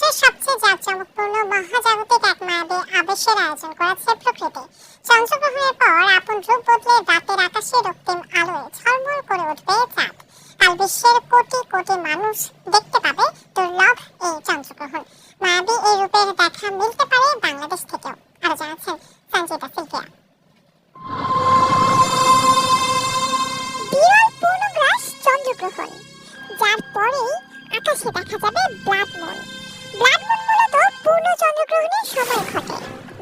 বছরের সবচেয়ে জাঁকজমকপূর্ণ মহাজাগতিক এক মায়াবী আবেশের আয়োজন করেছে প্রকৃতি। চন্দ্রগ্রহণের পর আপন রূপ বদলে রাতের আকাশে রক্তিম আলোয় ঝলমল করে উঠবে চাঁদ। কাল বিশ্বের কোটি কোটি মানুষ দেখতে পাবে দুর্লভ এই চন্দ্রগ্রহণ। মায়াবী এই রূপের দেখা মিলতে পারে বাংলাদেশ থেকেও। আরও জানাচ্ছেন সঞ্জিতা পূর্ণগ্রাস চন্দ্রগ্রহণ। যার পরেই আকাশে দেখা যাবে চন্দ্রগ্রহণের সময় ঘটে,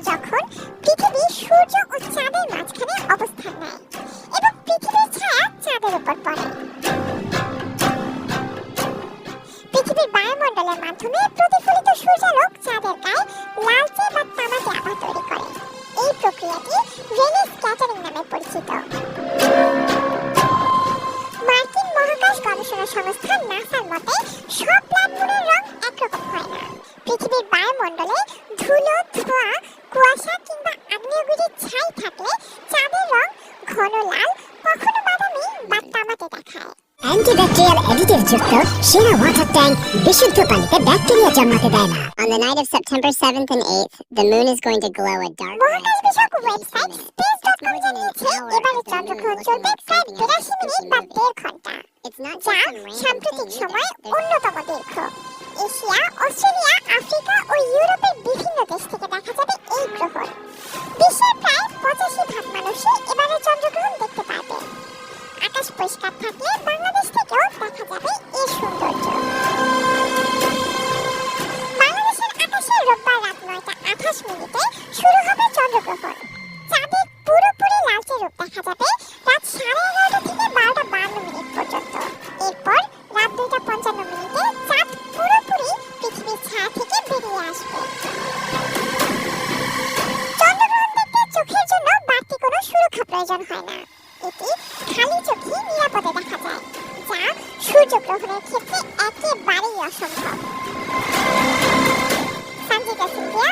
যখন পৃথিবী সূর্য ও চাঁদের মাঝখানে অবস্থান নেয় এবং পৃথিবীর ছায়া চাঁদের উপর পড়ে। পৃথিবীর বায়ুমণ্ডলের মাধ্যমে প্রতিফলিত সূর্যালোক চাঁদের গায়ে লালচে বা তামাটে আভা তৈরি করে। এই প্রক্রিয়াটি রেনে স্ক্যাটারিং নামে পরিচিত। মার্কিন মহাকাশ গবেষণা সংস্থা নাসার মতে, সব প্ল্যানগুলোর রং একরকম হয় না। পৃথিবীর বায়ুমণ্ডলে ধুলো ধোঁয়া কুয়াশা কিংবা আগ্নেয়গিরির ছাই থাকলে চাঁদের রং ঘন লাল কখনো বাদামি বা তামাটে দেখায় অ্যান্টিব্যাকটেরিয়াল অ্যাডিটিভ যুক্ত সেরা ওয়াটার ট্যাঙ্ক বিশুদ্ধ পানিতে ব্যাকটেরিয়া জন্মাতে দেয় না On the night of September 7th and 8th, the moon is going to glow a dark মহাকাশ red বিষয়ক website 36 minutes. Space dot com More than an জানিয়েছে এবারে চন্দ্রগ্রহণ চলবে প্রায় something out of a বিরাশি মিনিট spooky বা movie. দেড় ঘণ্টা It's not যা সাম্প্রতিক সময় অন্যতম দীর্ঘ এশিয়া অস্ট্রেলিয়া পরিষ্কার থাকলে বাংলাদেশ থেকেও দেখা যাবে এই সৌন্দর্য। বাংলাদেশের আকাশে রোববার রাত নয়টা আঠাশ মিনিটে শুরু হবে চন্দ্রগ্রহণ। চাঁদের পুরোপুরি লালচে রূপ দেখা যাবে রাত সাড়ে এগারোটা থেকে বারোটা বান্ন মিনিট পর্যন্ত। এরপর রাত দুইটা পঞ্চান্ন মিনিটে চাঁদ পুরোপুরি পৃথিবীর ছায়া থেকে বেরিয়ে আসবে। চন্দ্রগ্রহণ দেখতে চোখের জন্য বাড়তি কোনো সুরক্ষা প্রয়োজন হয় না। এটি খালি চোখে নিরাপদে দেখা যায় যা সূর্যগ্রহণের ক্ষেত্রে একেবারেই অসম্ভব। সঞ্জিতা সিন্ধিয়া